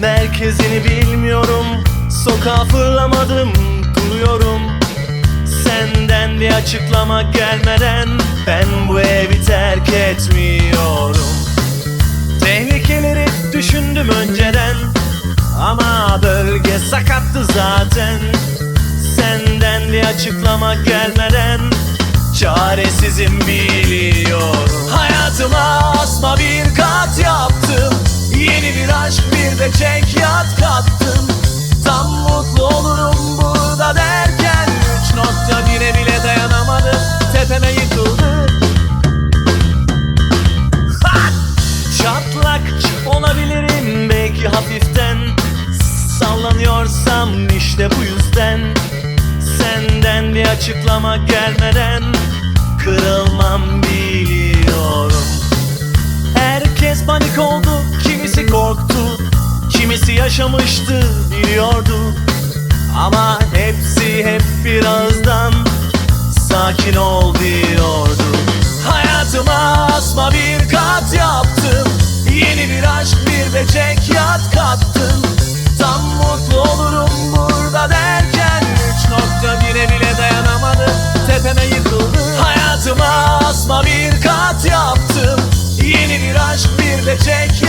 merkezini bilmiyorum Sokağa fırlamadım duruyorum. Senden bir açıklama gelmeden Ben bu evi terk etmiyorum. Tehlikeleri düşündüm önceden Ama bölge sakattı zaten. Senden bir açıklama gelmeden Çaresizim biliyorum aşk bir de çek yat kattım Tam mutlu olurum burada derken Üç nokta bire bile dayanamadım Tepeme yıkıldı. Ha! Çatlak olabilirim belki hafiften. Sallanıyorsam işte bu yüzden. Senden bir açıklama gelmeden Kırılmam biliyorum. Herkes panik oldu, Kimisi yaşamıştı, biliyordu. Ama hepsi hep bir ağızdan Sakin ol diyordu. Hayatıma asma bir kat yaptım. Yeni bir aşk bir de çek yat kattım. Tam mutlu olurum burada derken Üç nokta bire bile dayanamadım. Tepeme yıkıldı. Hayatıma asma bir kat yaptım. Yeni bir aşk bir de çek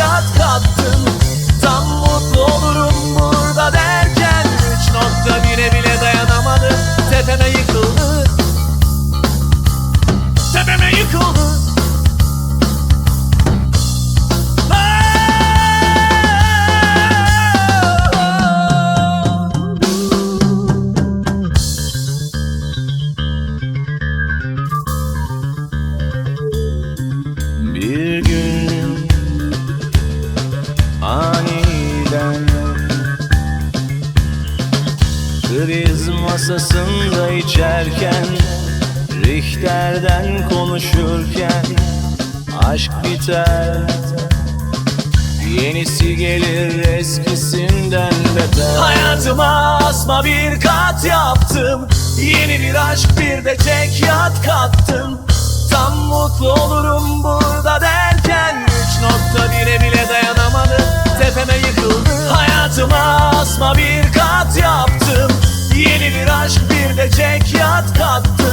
masasında içerken Richter'den konuşurken Aşk biter. Yenisi gelir eskisinden beter. Hayatıma asma bir kat yaptım. Yeni bir aşk bir de çek yat kattım. Tam mutlu olurum burada aşk bir de çek yat kattı.